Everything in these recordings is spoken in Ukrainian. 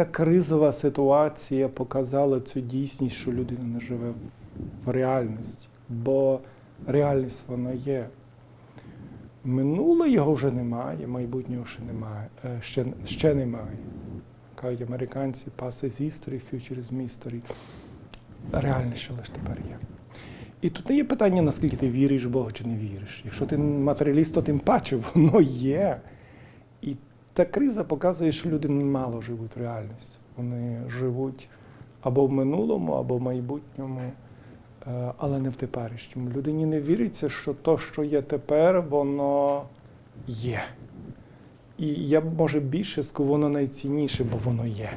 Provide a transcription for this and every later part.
ця кризова ситуація показала цю дійсність, що людина не живе в реальності, бо реальність вона є. Минуле його вже немає, майбутнього ще немає. е, Ще, ще немає. Кажуть американці, past is history, future is mystery. Реальність ще лише тепер є. І тут не є питання, наскільки ти віриш в Бога чи не віриш. Якщо ти матеріаліст, то тим паче воно є. І та криза показує, що люди мало живуть в реальності. Вони живуть або в минулому, або в майбутньому, е, але не в теперішньому. Людині не віриться, що то, що є тепер, воно є. І я б може більше скажу, воно найцінніше, бо воно є.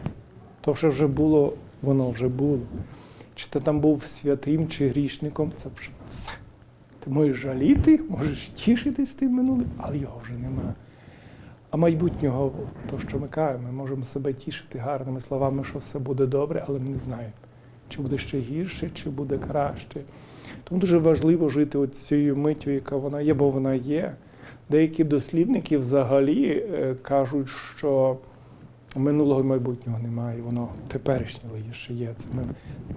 То, що вже було, воно вже було. Чи ти там був святим чи грішником, це вже все. Ти можеш жаліти, можеш тішитись тим минулим, але його вже немає. А майбутнього, то, що ми кажемо, ми можемо себе тішити гарними словами, що все буде добре, але ми не знаємо, чи буде ще гірше, чи буде краще. Тому дуже важливо жити цією миттю, яка вона є, бо вона є. Деякі дослідники взагалі е, кажуть, що минулого і майбутнього немає, воно теперішнє лише є. Це ми,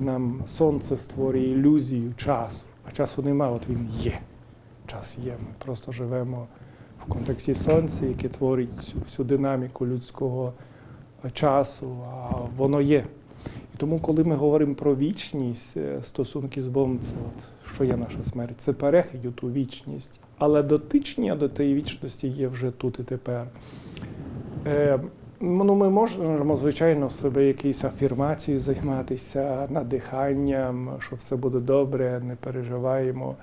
нам сонце створює ілюзію часу, а часу немає, от він є. Час є. Ми просто живемо в контексті сонця, яке творить всю, всю динаміку людського часу, а воно є. І тому, коли ми говоримо про вічність, е, стосунки з Богом, це от, що є наша смерть? Це перехід у ту вічність. Але дотичення до тієї вічності є вже тут і тепер. Е, ну, ми можемо, звичайно, себе якоюсь афірмацією займатися, надиханням, що все буде добре, не переживаємо.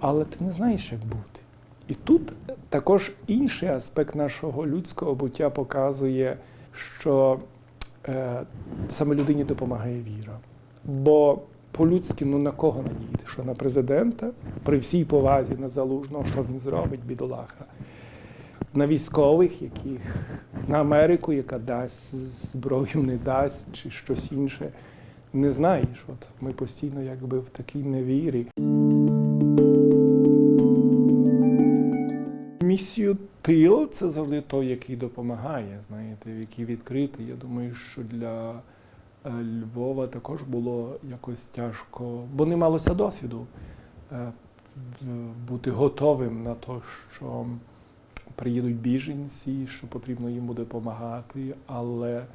Але ти не знаєш, як бути. І тут також інший аспект нашого людського буття показує, що е, саме людині допомагає віра. Бо по-людськи ну на кого надіяти? Що на президента, при всій повазі на залужного, що він зробить, бідолаха. На військових, яких на Америку, яка дасть зброю, не дасть, чи щось інше. Не знаєш. От ми постійно якби в такій невірі. Місію тил це завжди той, який допомагає, знаєте, який відкритий. Я думаю, що для е, Львова також було якось тяжко, бо не малося досвіду е, бути готовим на те, що приїдуть біженці, що потрібно їм буде допомагати. Але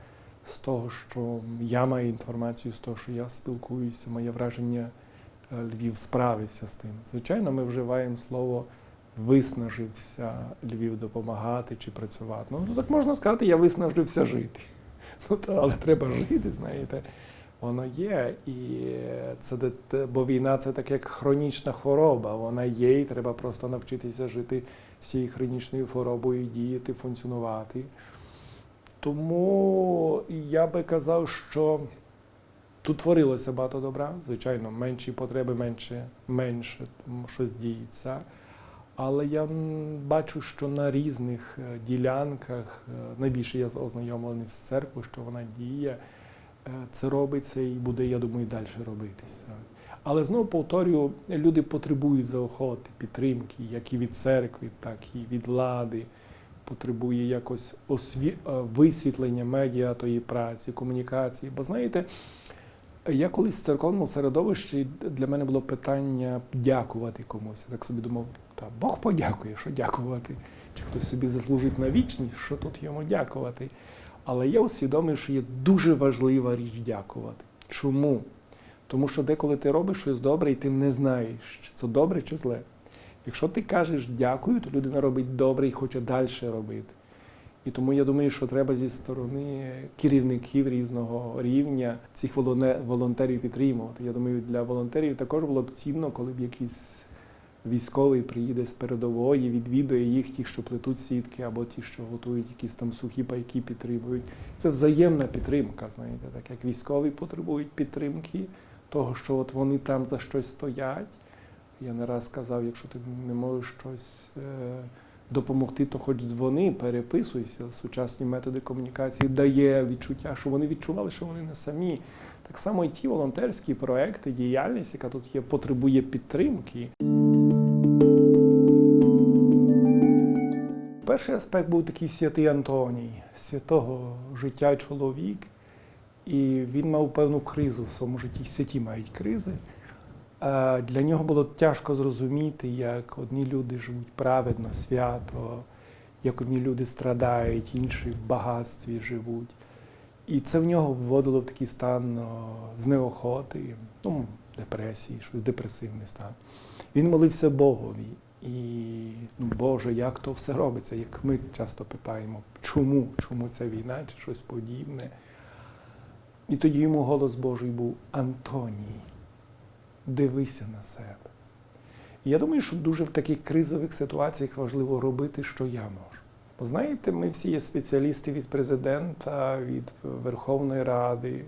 з того, що я маю інформацію, з того, що я спілкуюся, моє враження е, Львів справився з тим. Звичайно, ми вживаємо слово виснажився Львів допомагати чи працювати. Ну, так можна сказати, я виснажився жити. Ну, то, але треба жити, знаєте. Воно є, і це бо війна це так як хронічна хвороба. Вона є, і треба просто навчитися жити з цією хронічною хворобою, діяти, функціонувати. Тому я би казав, що тут творилося багато добра, звичайно, менші потреби, менше, менше щось діється. Але я бачу, що на різних е, ділянках, е, найбільше я ознайомлений з церквою, що вона діє, е, це робиться і буде, я думаю, далі робитися. Але знову повторюю, люди потребують заохоти, підтримки, як і від церкви, так і від влади. Потребує якось осві... висвітлення медіа тої праці, комунікації. Бо знаєте, я колись в церковному середовищі для мене було питання дякувати комусь. Я так собі думав, та Бог подякує, що дякувати. Чи хтось собі заслужить на вічність, що тут йому дякувати. Але я усвідомив, що є дуже важлива річ дякувати. Чому? Тому що деколи ти робиш щось добре, і ти не знаєш, чи це добре чи зле. Якщо ти кажеш дякую, то людина робить добре і хоче далі робити. І тому я думаю, що треба зі сторони керівників різного рівня цих волонтерів підтримувати. Я думаю, для волонтерів також було б цінно, коли б якийсь військовий приїде з передової, відвідує їх, ті, що плетуть сітки, або ті, що готують якісь там сухі пайки, підтримують. Це взаємна підтримка, знаєте, так як військові потребують підтримки, того, що от вони там за щось стоять. Я не раз казав, якщо ти не можеш щось. Е- допомогти, то хоч дзвони, переписуйся. Сучасні методи комунікації дає відчуття, що вони відчували, що вони не самі. Так само і ті волонтерські проекти, діяльність, яка тут є, потребує підтримки. перший аспект був такий святий Антоній, святого життя чоловік. І він мав певну кризу в своєму житті. Святі мають кризи. Е, Для нього було тяжко зрозуміти, як одні люди живуть праведно, свято, як одні люди страдають, інші в багатстві живуть. І це в нього вводило в такий стан знеохоти, ну, депресії, щось депресивний стан. Він молився Богові. І ну, Боже, як то все робиться? Як ми часто питаємо, чому? Чому ця війна чи щось подібне? І тоді йому голос Божий був Антоній, дивися на себе. І я думаю, що дуже в таких кризових ситуаціях важливо робити, що я можу. Бо знаєте, ми всі є спеціалісти від президента, від Верховної Ради.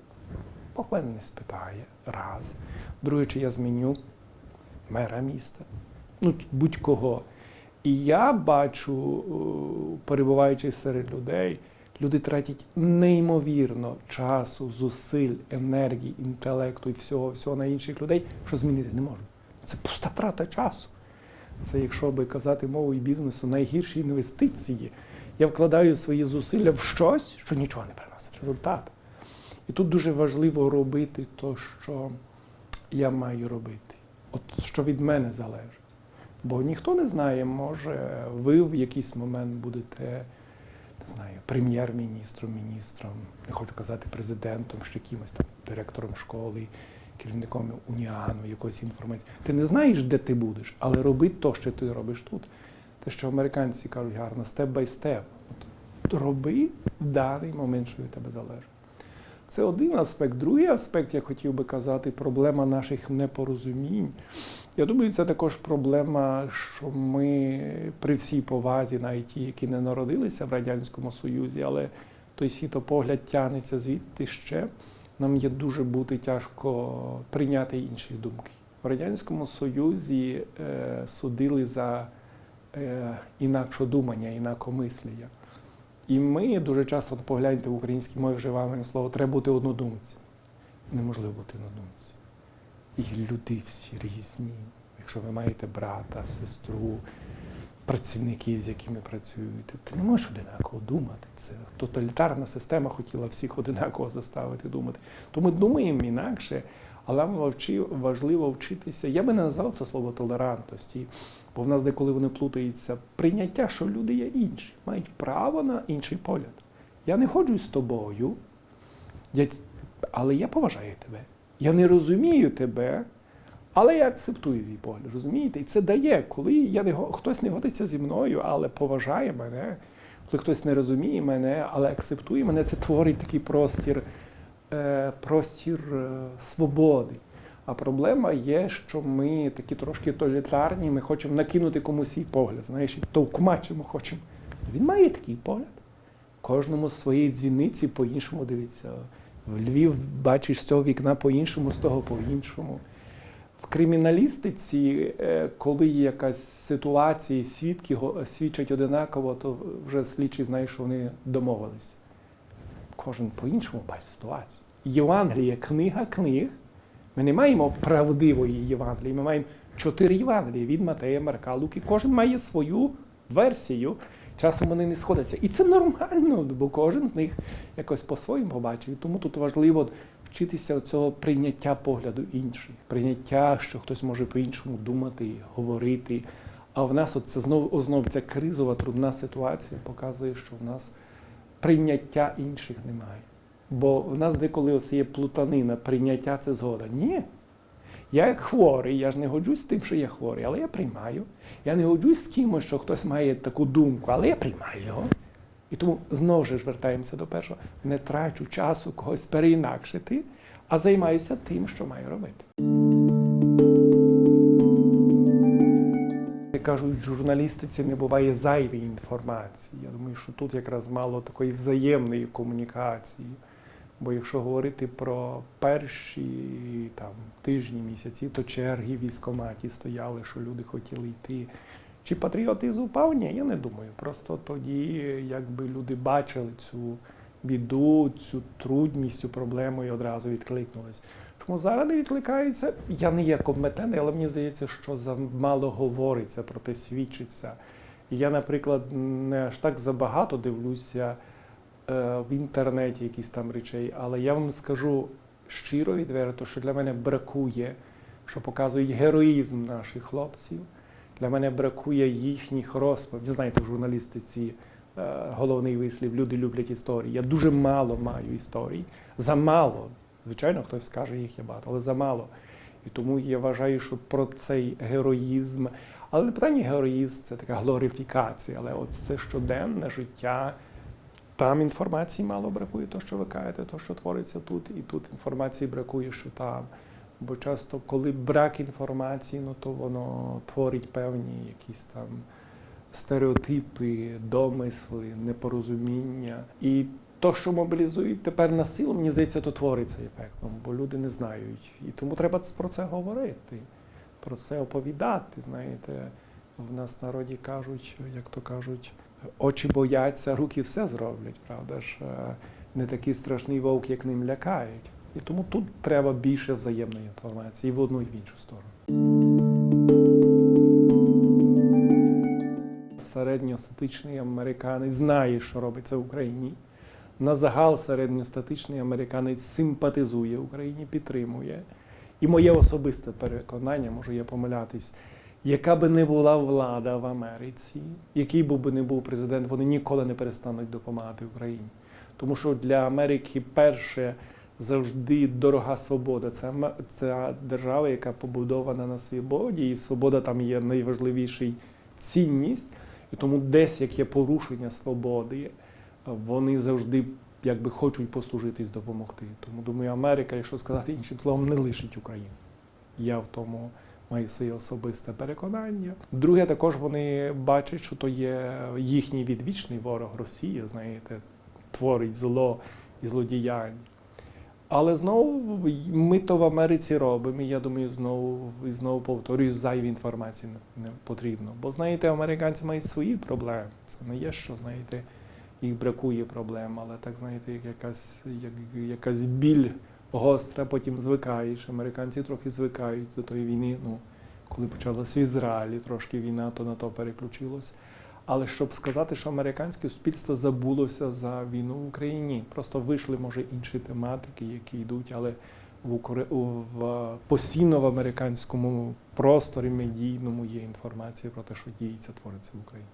Бог мене не спитає раз. Друге, чи я зміню мера міста, ну будь-кого. І я бачу, е, перебуваючи серед людей, люди тратять неймовірно часу, зусиль, енергії, інтелекту і всього, всього на інших людей, що змінити не можуть. Це пуста трата часу. Це, якщо би казати мовою бізнесу, найгірші інвестиції. Я вкладаю свої зусилля в щось, що нічого не приносить результат. І тут дуже важливо робити те, що я маю робити, от що від мене залежить. Бо ніхто не знає, може, ви в якийсь момент будете знаю, прем'єр-міністром, міністром, не хочу казати президентом, ще кимось там, директором школи, керівником уніану, якоїсь інформації. Ти не знаєш, де ти будеш, але роби то, що ти робиш тут. Те, що американці кажуть гарно, степ бай степ. Роби в даний момент, що від тебе залежить. Це один аспект. Другий аспект, я хотів би казати, проблема наших непорозумінь. Я думаю, це також проблема, що ми при всій повазі, навіть ті, які не народилися в Радянському Союзі, але той світопогляд тягнеться звідти ще. Нам є дуже бути тяжко прийняти інші думки. В Радянському Союзі е, судили за е, інакшодумання, інакомислення. І ми дуже часто погляньте в українській мові вживаємо слово треба бути однодумцем. Неможливо бути однодумцем. І люди всі різні. Якщо ви маєте брата, сестру, працівників, з якими працюєте, ти не можеш одинаково думати. Це тоталітарна система хотіла всіх одинаково заставити думати. То ми думаємо інакше, але важливо вчитися. Я би не назвав це слово толерантності, бо в нас деколи вони плутаються. Прийняття, що люди є інші, мають право на інший погляд. Я не ходжу з тобою, але я поважаю тебе. Я не розумію тебе, але я акцептую твій погляд. Розумієте? І це дає, коли я не, хтось не годиться зі мною, але поважає мене, коли хтось не розуміє мене, але акцептує мене, це творить такий простір, простір е, свободи. А проблема є, що ми такі трошки тоталітарні, ми хочемо накинути комусь свій погляд. Знаєш, і товкмачимо хочемо. Він має такий погляд. Кожному з своєї дзвіниці по-іншому дивиться. В Львів бачиш з цього вікна по-іншому, з того по-іншому. В криміналістиці, е, коли є якась ситуація, свідки свідчать одинаково, то вже слідчий знає, що вони домовились. Кожен по-іншому бачить ситуацію. Євангеліє книга книг. Ми не маємо правдивої Євангелії, ми маємо чотири Євангелії від Матея, Марка, Луки. Кожен має свою версію. Часом вони не сходяться. І це нормально, бо кожен з них якось по-своєму побачив. Тому тут важливо вчитися цього прийняття погляду інших, прийняття, що хтось може по-іншому думати, говорити. А в нас от це знову знов ця кризова, трудна ситуація показує, що в нас прийняття інших немає. Бо в нас деколи ось є плутанина, прийняття це згода. Ні. Я як хворий, я ж не годжусь з тим, що я хворий, але я приймаю. Я не годжусь з кимось, що хтось має таку думку, але я приймаю його. І тому знову ж вертаємося до першого. Не трачу часу когось переінакшити, а займаюся тим, що маю робити. Як кажуть, в журналістиці не буває зайвої інформації. Я думаю, що тут якраз мало такої взаємної комунікації. Бо якщо говорити про перші там, тижні, місяці, то черги в військкоматі стояли, що люди хотіли йти. Чи патріотизм упав? Ні, я не думаю. Просто тоді, якби люди бачили цю біду, цю трудність, цю проблему і одразу відкликнулись. Чому зараз не відкликаються? Я не є компетентний, але мені здається, що замало говориться про те, свідчиться. Я, наприклад, не аж так забагато дивлюся е, в інтернеті якісь там речей, але я вам скажу щиро відверто, що для мене бракує, що показують героїзм наших хлопців. Для мене бракує їхніх розповідей. Знаєте, в журналістиці е, головний вислів люди люблять історії. Я дуже мало маю історій. Замало. Звичайно, хтось скаже їх є багато, але замало. І тому я вважаю, що про цей героїзм, але не питання героїзм, це така глорифікація, але от це щоденне життя. Там інформації мало бракує, то, що ви кажете, то, що твориться тут, і тут інформації бракує, що там. Бо часто, коли брак інформації, ну то воно творить певні якісь там стереотипи, домисли, непорозуміння. І то, що мобілізують тепер на силу, мені здається, то творить цей ефект, ну, бо люди не знають. І тому треба про це говорити, про це оповідати. Знаєте, в нас народі кажуть, як то кажуть, очі бояться, руки все зроблять, правда ж? Е, Не такий страшний вовк, як ним лякають. І тому тут треба більше взаємної інформації в одну і в іншу сторону. Середньостатичний американець знає, що робиться в Україні. На загал середньостатичний американець симпатизує Україні, підтримує. І моє особисте переконання, можу я помилятись, яка би не була влада в Америці, який би не був президент, вони ніколи не перестануть допомагати Україні. Тому що для Америки перше завжди дорога свобода. Це, це держава, яка побудована на свободі, і свобода там є найважливіший цінність. І тому десь як є порушення свободи, вони завжди якби хочуть послужитись допомогти. Тому думаю, Америка, якщо сказати іншим словом, не лишить Україну. Я в тому маю своє особисте переконання. Друге, також вони бачать, що то є їхній відвічний ворог Росія, знаєте, творить зло і злодіянь. Але знову ми то в Америці робимо. І я думаю, знову і знову повторюю, зайві інформації не, не потрібно. Бо знаєте, американці мають свої проблеми. Це не є, що знаєте, їх бракує проблем, але так знаєте, як якась, як, якась біль гостра, потім звикаєш. Американці трохи звикають до тої війни. Ну, коли почалася в Ізраїлі, трошки війна, то на то переключилось. Але щоб сказати, що американське суспільство забулося за війну в Україні, просто вийшли, може, інші тематики, які йдуть, але в, Укра... в постійно в американському просторі медійному є інформація про те, що діється, твориться в Україні.